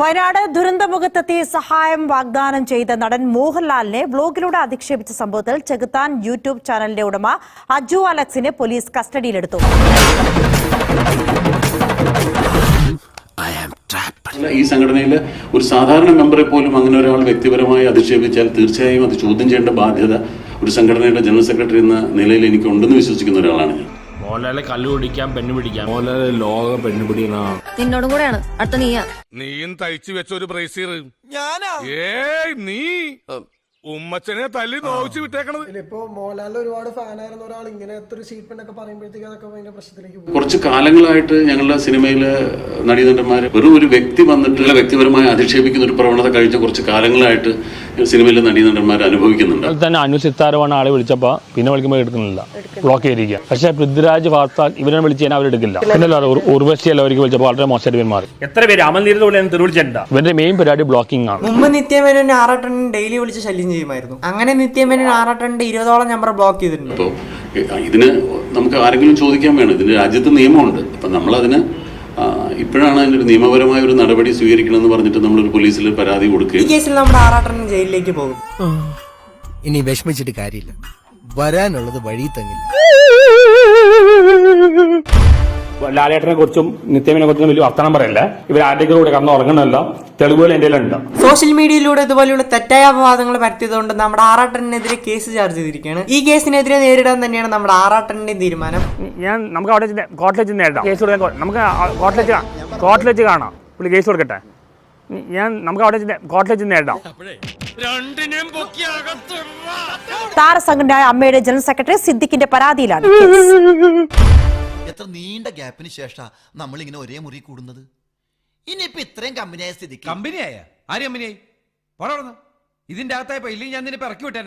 വയനാട് ദുരന്തമുഖത്തെത്തി സഹായം വാഗ്ദാനം ചെയ്ത നടൻ മോഹൻലാലിനെ വ്ലോഗിലൂടെ അധിക്ഷേപിച്ച സംഭവത്തിൽ ചെകുത്താൻ യൂട്യൂബ് ചാനലിന്റെ ഉടമ അജു അലക്സിനെ പോലീസ് കസ്റ്റഡിയിലെടുത്തു. ഈ സംഘടനയിലെ ഒരു സാധാരണ മെമ്പറെ പോലും അങ്ങനെ ഒരാൾ വ്യക്തിപരമായി അധിക്ഷേപിച്ചാൽ തീർച്ചയായും അത് ചോദ്യം ചെയ്യേണ്ട ബാധ്യത ഒരു സംഘടനയുടെ ജനറൽ സെക്രട്ടറി എന്ന നിലയിൽ എനിക്ക് ഉണ്ടെന്ന് വിശ്വസിക്കുന്ന ഒരാളാണ് ഞാൻ. മോഹൻലാലെ കല്ല് പിടിക്കാം പെണ്ണ് പിടിക്കാം. മോഹൻലാലെ ലോക പെണ്ണുപിടിക്കണ നിന്നോടും കൂടെയാണ് അടുത്ത നീയാ. നീയും തയ്ച്ചു വെച്ച ഒരു ബ്രേസീർ ഞാനാ? ഏയ് നീ? ഉമ്മച്ചനെ തല്ലി നോവിച്ച് വിട്ടേക്കണത്. ഇപ്പോ മോഹൻലാലിന്റെ ഒരുപാട് ഫാനായിരുന്ന ഒരാൾ ഇങ്ങനത്തെ ഒരു സ്റ്റേറ്റ്മെന്റ് ഒക്കെ പറയുമ്പോഴത്തേക്ക് അതൊക്കെ ഭയങ്കര പ്രശ്നത്തിലേക്ക് പോകും. കുറച്ച് കാലങ്ങളായിട്ട് ഞങ്ങളുടെ സിനിമയിലെ നടീനടന്മാർ വെറും ഒരു വ്യക്തി വന്നിട്ടുള്ള വ്യക്തിപരമായി അധിക്ഷേപിക്കുന്ന ഒരു പ്രവണത കഴിഞ്ഞ കുറച്ച് കാലങ്ങളായിട്ട് സിനിമയിലെ നടീനടന്മാർ അനുഭവിക്കുന്നുണ്ട്. അതിൽ തന്നെ അനു സിത്താരമാണ് ആളെ വിളിച്ചപ്പോ പിന്നെ വിളിക്കുമ്പോൾ എടുക്കുന്നില്ല. ബ്ലോക്ക് ചെയ്തിരിക്കുക പക്ഷെ പൃഥ്വിരാജ് വാർത്താ ഇവരെ വിളിച്ച് കഴിഞ്ഞാൽ അവരെടുക്കില്ല. പിന്നെ ഉർവശി എല്ലാവർക്ക് വിളിച്ചപ്പോൾ വളരെ മോശമായിട്ട് മാറി. എത്ര പേര്? അമൽനീരത് പോലെ തെരുവിളിച്ചിട്ടുണ്ടാ ഇവന്റെ മെയിൻ പരിപാടി ബ്ലോക്കിംഗ് ആണ്. മുമ്പ് നിത്യമേനോ ആറാട്ടണ്ണൻ ഡെയിലി വിളിച്ച് ശല്യം ചെയ്യുമായിരുന്നു. അങ്ങനെ നിത്യമേനോൻ ആറാട്ടണ്ണന്റെ ഇരുപതോളം നമ്പർ ബ്ലോക്ക് ചെയ്തിട്ടുണ്ട്. ഇതിന് നമുക്ക് ആരെങ്കിലും ചോദിക്കാൻ വേണം. ഇതിന് രാജ്യത്ത് നിയമമുണ്ട്. അപ്പം നമ്മളതിന് ആ, അതിന്റെ ഒരു നിയമപരമായ ഒരു നടപടി സ്വീകരിക്കണമെന്ന് പറഞ്ഞിട്ട് നമ്മളൊരു പോലീസിൽ പരാതി ഈ കൊടുക്കുകയും കേസിൽ നമ്മുടെ ആറാട്ടണ്ണൻ ജയിലിലേക്ക് പോകും. ഇനി വിഷമിച്ചിട്ട് കാര്യമില്ല. വരാനുള്ളത് വഴി തങ്ങില്ല. ലാലേട്ടനെ കുറിച്ചും നിത്യമനെ കുറിച്ചും വലിയ വർത്തമാനം പറയല്ല. ഇവർ ആരുടെ കൂടെ കടന്നു ഉറങ്ങണമല്ല. തെളിവുകൾ എന്റെ ഉണ്ട് സോഷ്യൽ മീഡിയയിലൂടെ ഇതുപോലെയുള്ള തെറ്റായ അപവാദങ്ങൾ പരത്തിയതുകൊണ്ട് നമ്മുടെ ആറാട്ടനെതിരെ കേസ് ചാർജ് ചെയ്തിരിക്കുകയാണ്. ഈ കേസിനെതിരെ നേരിടാൻ തന്നെയാണ് നമ്മുടെ ആറാട്ടന്റെ തീരുമാനം. ഞാൻ നമുക്ക് അവിടെ കോർട്ടിൽ വെച്ച് നേരിടാം. കേസ് കൊടുക്കാൻ നമുക്ക് കോർട്ടിൽ വെച്ച് കോർട്ടിൽ വെച്ച് കാണാം. പുള്ളി കേസ് കൊടുക്കട്ടെ. ഞാൻ നമുക്ക് അവിടെ കോർട്ടിൽ വെച്ച് നേരിടാം. താരസംഘടനയായ അമ്മയുടെ ജനറൽ സെക്രട്ടറി സിദ്ദിഖിന്റെ പരാതിയിലാണ്. എത്ര നീണ്ട ഗ്യാപ്പിന് നമ്മൾ ഇങ്ങനെ ഒരേ മുറി കൂടുന്നത്? ഇനിയിപ്പോ ഇത്രയും കമ്പനിയായ സ്ഥിതി കമ്പനിയായ ആര് കമ്പനിയായി പോടാ ഇതിന്റെ അകത്തായപ്പോ ഇല്ലെങ്കിൽ ഞാൻ നിന്നെ ഇറക്കി വിട്ടേ